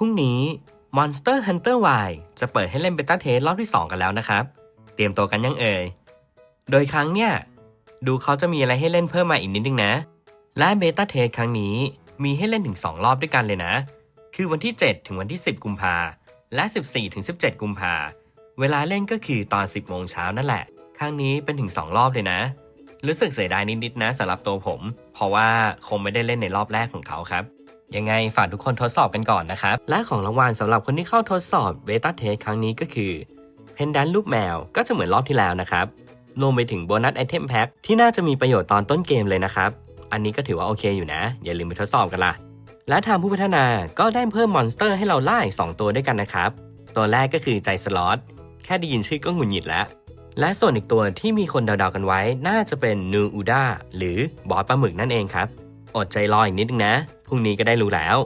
พรุ่งนี้ Monster Hunter Y จะเปิดให้เล่นเบต้าเทสรอบที่ 2 กันแล้วนะครับ เตรียมตัวกันยังเอ่ย โดยครั้งเนี่ย ดูเขาจะมีอะไรให้เล่นเพิ่มมาอีกนิดนึงนะ และเบต้าเทสครั้งนี้มีให้เล่นถึง 2 รอบด้วยกันเลยนะ คือวันที่ 7 ถึงวันที่ 10 กุมภาและ 14 ถึง 17 กุมภาเวลาเล่นก็คือตอน 10 โมงเช้านั่นแหละ ครั้งนี้เป็นถึง 2 รอบเลยนะ รู้สึกเสียดายนิดๆนะสำหรับตัวผม เพราะว่าคงไม่ได้เล่นในรอบแรกของเขาครับ ยังไงฝากทุกคนทดสอบกันก่อนนะครับ และของรางวัลสำหรับคนที่เข้าทดสอบเบต้าเทสครั้งนี้ก็คือเพนดันรูปแมวก็จะเหมือนรอบที่แล้วนะครับรวมไปถึงโบนัสไอเทมแพ็คที่น่าจะมีประโยชน์ตอนต้นเกมเลยนะครับ อันนี้ก็ถือว่าโอเคอยู่นะ อย่าลืมไปทดสอบกันล่ะและทางผู้พัฒนาก็ได้เพิ่มมอนสเตอร์ให้เราล่าอีก2ตัวด้วยกันนะครับ ตัวแรกก็คือใจสล็อตแค่ได้ยินชื่อก็หงุดหงิดแล้ว และส่วนอีกตัวที่มีคนเดาๆกันไว้ น่าจะเป็นนูอูด้าหรือบอสปลาหมึกนั่นเองครับ อดใจรออีกนิดนึงนะ พรุ่งนี้ก็ได้รู้แล้ว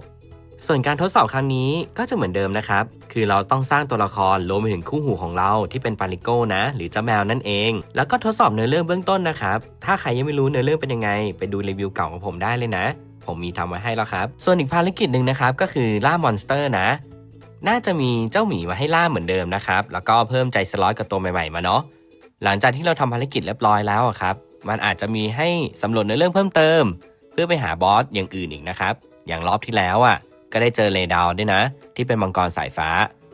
ส่วนการทดสอบครั้งนี้ก็จะเหมือนเดิมนะครับ คือเราต้องสร้างตัวละครรวมไปถึงคู่หูของเราที่เป็นปาริโก้นะ หรือเจ้าแมวนั่นเอง แล้วก็ทดสอบเนื้อเรื่องเบื้องต้นนะครับ ถ้าใครยังไม่รู้เนื้อเรื่องเป็นยังไง ไปดูรีวิวเก่าของผมได้เลยนะ ผมมีทำไว้ให้แล้วครับ ส่วนอีกภารกิจหนึ่งนะครับก็คือล่ามอนสเตอร์นะน่าจะมีเจ้าหมีมาให้ล่าเหมือนเดิมนะครับ แล้วก็เพิ่มใจสล็อตกับตัวใหม่ๆ มาเนาะ หลังจากที่เราทำภารกิจเรียบร้อยแล้วครับ มันอาจจะมีให้สำรวจในเรื่องเพิ่มเติม เพื่อไปหาบอสอย่างอื่นอีกนะครับ อย่างรอบที่แล้วอะก็ได้เจอเลดาวด้วยนะ ที่เป็นมังกรสายฟ้า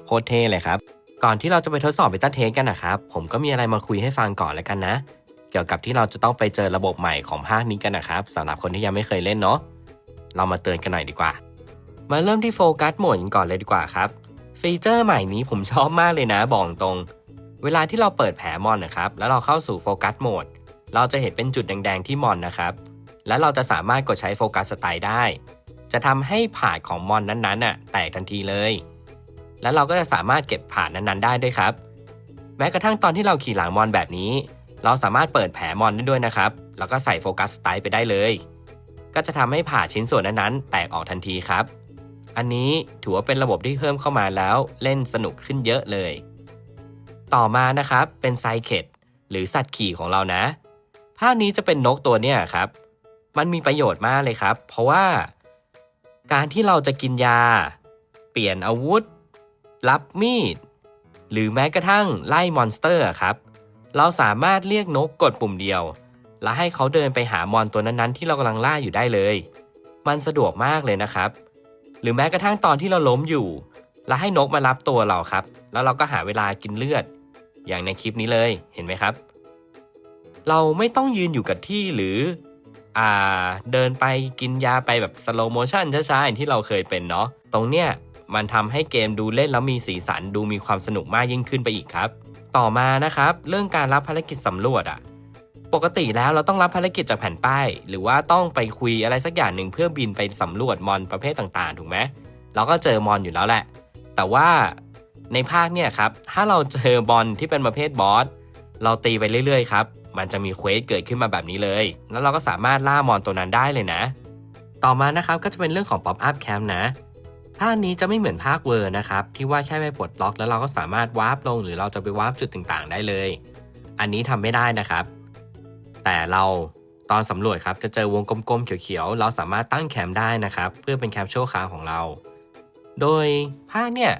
โคตรเท่เลยครับ ก่อนที่เราจะไปทดสอบเบต้าเทสกันนะครับ ผมก็มีอะไรมาคุยให้ฟังก่อนแล้วกันนะ เกี่ยวกับที่เราจะต้องไปเจอระบบใหม่ของภาคนี้กันนะครับสำหรับคนที่ยังไม่เคยเล่นเนาะเรามาเตือนกันหน่อยดีกว่า มาเริ่มที่โฟกัสโหมดกันก่อนเลยดีกว่าครับฟีเจอร์ใหม่นี้ผมชอบมากเลยนะบอกตรง เวลาที่เราเปิดแผลมอนนะครับ แล้วเราเข้าสู่โฟกัสโหมด เราจะเห็นเป็นจุดแดงๆที่มอนนะครับ และเราจะสามารถกดใช้โฟกัสสไตล์ได้ จะทำให้ผาดของมอนนั้นๆน่ะแตกทันทีเลย แล้วเราก็จะสามารถเก็บผาดนั้นๆ ได้ด้วยครับ แม้กระทั่งตอนที่เราขี่หลังมอนแบบนี้ เราสามารถเปิดแผลมอนได้ด้วยนะครับ แล้วก็ใส่โฟกัสสไตล์ไปได้เลย ก็จะทำให้ผ่าชิ้นส่วนนั้นๆ แตกออกทันทีครับ อันนี้ถือว่าเป็นระบบที่เพิ่มเข้ามาแล้วเล่นสนุกขึ้นเยอะเลย ต่อมานะครับเป็นไซเคดหรือสัตว์ขี่ของเรานะภาคนี้จะเป็นนกตัวเนี้ยครับ มันมีประโยชน์มากเลยครับ เพราะว่าการที่เราจะกินยา เปลี่ยนอาวุธ รับมีด หรือแม้กระทั่งไล่มอนสเตอร์ครับ เราสามารถเรียกนกกดปุ่มเดียว และให้เขาเดินไปหามอนตัวนั้นๆ ที่เรากำลังล่าอยู่ได้เลย มันสะดวกมากเลยนะครับ หรือแม้กระทั่งตอนที่เราล้มอยู่ แล้วให้นกมารับตัวเราครับ แล้วเราก็หาเวลากินเลือด อย่างในคลิปนี้เลยเห็นไหมครับ เราไม่ต้องยืนอยู่กับที่หรือ อ่าเดินไปกินยาไปแบบสโลโมชันช้าๆอย่างที่เราเคยเป็นเนาะตรงเนี้ยมันทำให้เกมดูเล่นแล้วมีสีสันดูมีความสนุกมากยิ่งขึ้นไปอีกครับ ต่อมานะครับ เรื่องการรับภารกิจสำรวจอะปกติแล้วเราต้องรับภารกิจจากแผ่นป้าย หรือว่าต้องไปคุยอะไรสักอย่างหนึ่งเพื่อบินไปสำรวจมอนประเภทต่างๆ ถูกไหมเราก็เจอมอนอยู่แล้วแหละ แต่ว่าในภาคเนี่ยครับถ้าเราเจอบอลที่เป็นประเภทบอสเราตีไปเรื่อยๆครับ มันจะมีเควสเกิดขึ้นมาแบบนี้เลย แล้วเราก็สามารถล่ามอนตัวนั้นได้เลยนะ ต่อมานะครับก็จะเป็นเรื่องของ Pop Up Camp นะภาคนี้จะไม่เหมือนภาคเวอร์นะครับ ที่ว่าแค่ไปปลดล็อกแล้วเราก็สามารถวาร์ปลงหรือเราจะไปวาร์ปจุดต่างๆ ได้เลย อันนี้ทำไม่ได้นะครับ แต่เราตอนสำรวจครับจะเจอวงกลมๆเขียวๆ เราสามารถตั้งแคมป์ได้นะครับ เพื่อเป็นแคมป์ชั่วคราวของเรา โดยภาคเนี่ย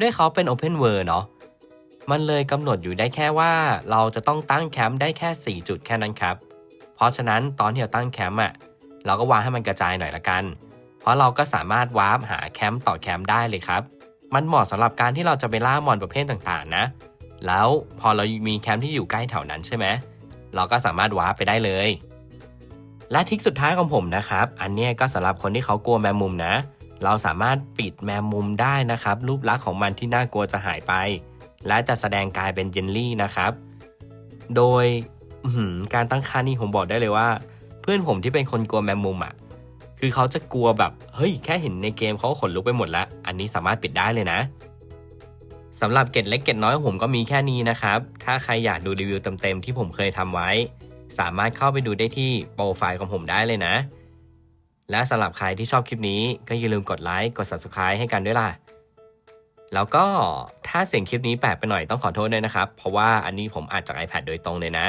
ด้วยเขาเป็น Open World เนาะ มันเลยกำหนดอยู่ได้แค่ว่า เราจะต้องตั้งแคมป์ได้แค่ 4 จุดแค่นั้นครับ เพราะฉะนั้นตอนที่เราตั้งแคมป์อะเราก็วางให้มันกระจายหน่อยละกัน เพราะเราก็สามารถวาร์ปหาแคมป์ต่อแคมป์ได้เลยครับ มันเหมาะสำหรับการที่เราจะไปล่ามอนประเภทต่างๆนะ แล้วพอเรามีแคมป์ที่อยู่ใกล้แถวนั้นใช่ไหมเราก็สามารถวาร์ปไปได้เลย และทริคสุดท้ายของผมนะครับ อันนี้ก็สำหรับคนที่เขากลัวแมงมุมนะ เราสามารถปิดแมงมุมได้นะครับ รูปลักษณ์ของมันที่น่ากลัวจะหายไป และจะแสดงกายเป็นเยลลี่นะครับ โดยการตั้งค่านี่ผมบอกได้เลยว่า เพื่อนผมที่เป็นคนกลัวแมงมุมอะคือเขาจะกลัวแบบเฮ้ยแค่เห็นในเกมเขาก็ขนลุกไปหมดแล้วอันนี้สามารถปิดได้เลยนะสำหรับเกร็ดเล็กเกร็ดน้อยของผมก็มีแค่นี้นะครับ ถ้าใครอยากดูรีวิวเต็มๆที่ผมเคยทำไว้ สามารถเข้าไปดูได้ที่โปรไฟล์ของผมได้เลยนะ และสำหรับใครที่ชอบคลิปนี้ก็อย่าลืมกดไลค์กด subscribe ให้กันด้วยล่ะ แล้วก็ถ้าเสียงคลิปนี้แปลกไปหน่อยต้องขอโทษด้วยนะครับ เพราะว่าอันนี้ผมอัดจาก iPad โดยตรงเลยนะ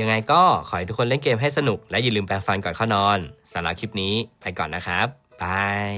ยังไงก็ขอให้ทุกคนเล่นเกมให้สนุก และอย่าลืมแปรงฟันก่อนเข้านอนสำหรับคลิปนี้ไปก่อนนะครับบาย